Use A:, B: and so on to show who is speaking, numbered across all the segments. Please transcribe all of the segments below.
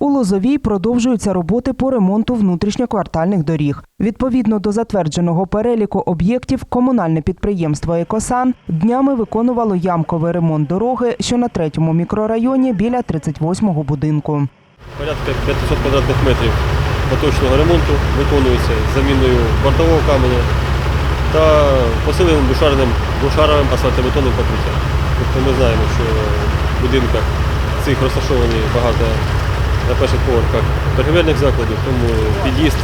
A: У Лозовій продовжуються роботи по ремонту внутрішньоквартальних доріг. Відповідно до затвердженого переліку об'єктів, комунальне підприємство Екосан днями виконувало ямковий ремонт дороги, що на третьому мікрорайоні біля 38-го будинку.
B: Порядка 500 квадратних метрів поточного ремонту виконується заміною бортового каменя та посиленим душарним, душаровим асфальтобетонним покриттям. Тобто ми знаємо, що в будинках цих розташовані багато на перших поверхах торгівельних закладів, тому під'їзд,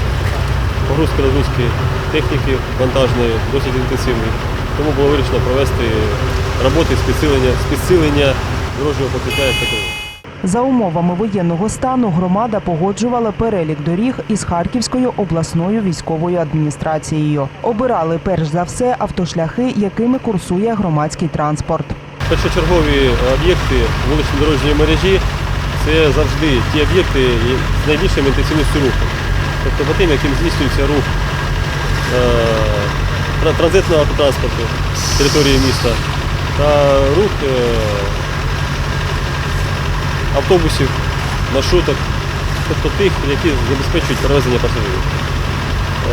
B: погрузки розгрузки техніки вантажної досить інтенсивний. Тому було вирішено провести роботи з підсилення, з підсилення дорожнього покриття такого.
A: За умовами воєнного стану громада погоджувала перелік доріг із Харківською обласною військовою адміністрацією. Обирали перш за все автошляхи, якими курсує громадський транспорт.
B: Першочергові об'єкти вулично-дорожньої мережі це завжди ті об'єкти з найбільшою інтенсивністю руху. Тобто по тим, яким здійснюється рух е, транзитного автотранспорту з території міста та рух е, автобусів, маршруток, тобто тих, які забезпечують перевезення пасажирів.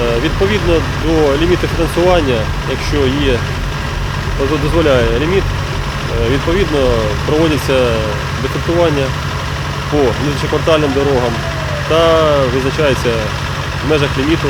B: Е, Відповідно до ліміту фінансування, якщо є доз- дозволяє ліміт, е, відповідно проводиться дефектування по внутрішньоквартальним дорогам та визначається в межах ліміту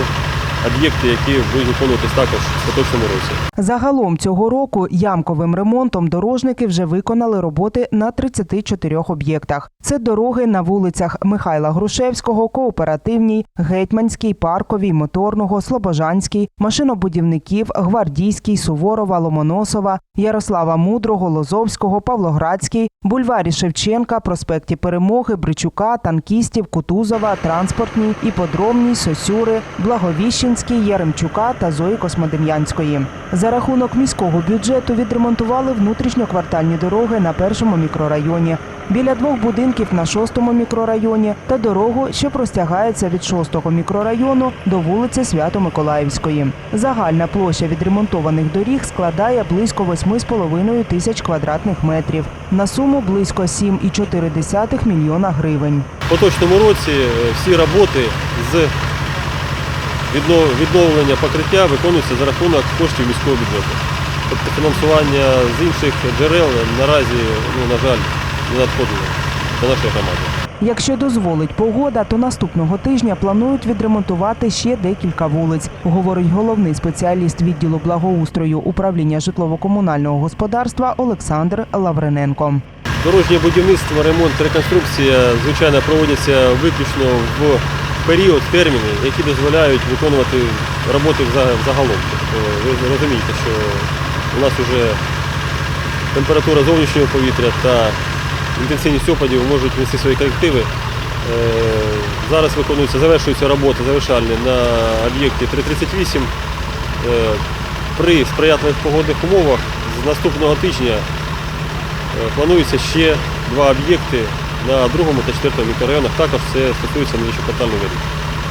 B: об'єкти, які будуть виконуватись також в поточному році.
A: Загалом цього року ямковим ремонтом дорожники вже виконали роботи на 34 об'єктах. Це дороги на вулицях Михайла Грушевського, Кооперативній, Гетьманській, Парковій, Моторного, Слобожанській, Машинобудівників, Гвардійській, Суворова, Ломоносова, Ярослава Мудрого, Лозовського, Павлоградській, Бульварі Шевченка, проспекті Перемоги, Бричука, Танкістів, Кутузова, Транспортній, Іподромній, Сосюри, Благовіщенській, Яремчука та Зої Космодем'янської. За рахунок міського бюджету відремонтували внутрішньоквартальні дороги на першому мікрорайоні, біля двох будинків на шостому мікрорайоні та дорогу, що простягається від шостого мікрорайону до вулиці Свято-Миколаївської. Загальна площа відремонтованих доріг складає близько 8,5 тисяч квадратних метрів на суму близько 7,4 мільйона гривень.
B: В поточному році е, всі роботи з відновлення покриття виконуються за рахунок коштів міського бюджету. Тобто фінансування з інших джерел наразі, ну, на жаль, не надходило до нашої громади.
A: Якщо дозволить погода, то наступного тижня планують відремонтувати ще декілька вулиць, говорить головний спеціаліст відділу благоустрою управління житлово-комунального господарства Олександр Лаврененко.
B: Дорожнє будівництво, ремонт, реконструкція, звичайно, проводяться виключно в період, терміни, які дозволяють виконувати роботи вза- загалом. Тобто ви розумієте, що у нас вже температура зовнішнього повітря та інтенсивність опадів можуть внести свої корективи. Е, Зараз виконуються, завершуються роботи завершальні на об'єкті 338. Е, При сприятливих погодних умовах з наступного тижня Планується ще два об'єкти на другому та четвертому мікрорайонах. Також це стосується внутрішньоквартальної доріг.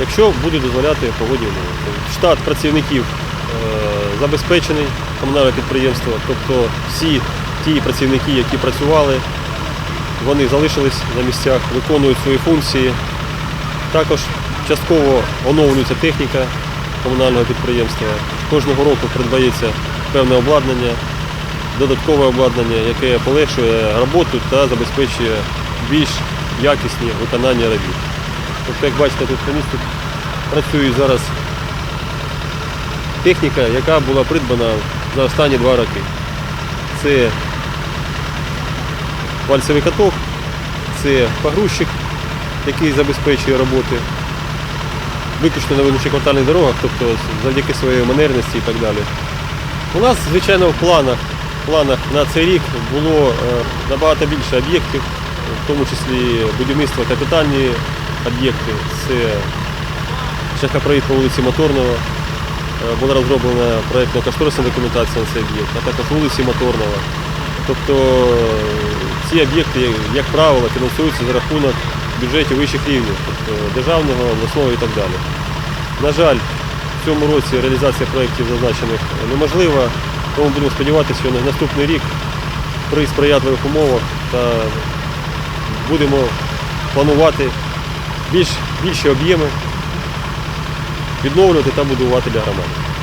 B: Якщо буде дозволяти погодні умови. Штат працівників е, забезпечений комунальне підприємство, тобто всі ті працівники, які працювали, вони залишились на місцях, виконують свої функції. Також частково оновлюється техніка комунального підприємства. Кожного року придбається певне обладнання, додаткове обладнання, яке полегшує роботу та забезпечує більш якісні виконання робіт. Тобто, як бачите, тут по місту працює зараз техніка, яка була придбана за останні два роки. Це вальсовий каток, це погрузчик, який забезпечує роботи виключно на внутрішньоквартальних дорогах, тобто завдяки своєї манерності і так далі. У нас, звичайно, в планах, планах на цей рік було е, набагато більше об'єктів, в тому числі будівництво капітальні об'єкти. Це шляхопровід по вулиці Моторного. Е, Була розроблена проєктно-кошторисна документація на цей об'єкт, а також вулиці Моторного. Тобто е, ці об'єкти, як правило, фінансуються за рахунок бюджетів вищих рівнів, тобто державного, обласного і так далі. На жаль, в цьому році реалізація проєктів зазначених неможлива, тому будемо сподіватися, що на наступний рік при сприятливих умовах та будемо планувати більш, більші об'єми відновлювати та будувати для громади.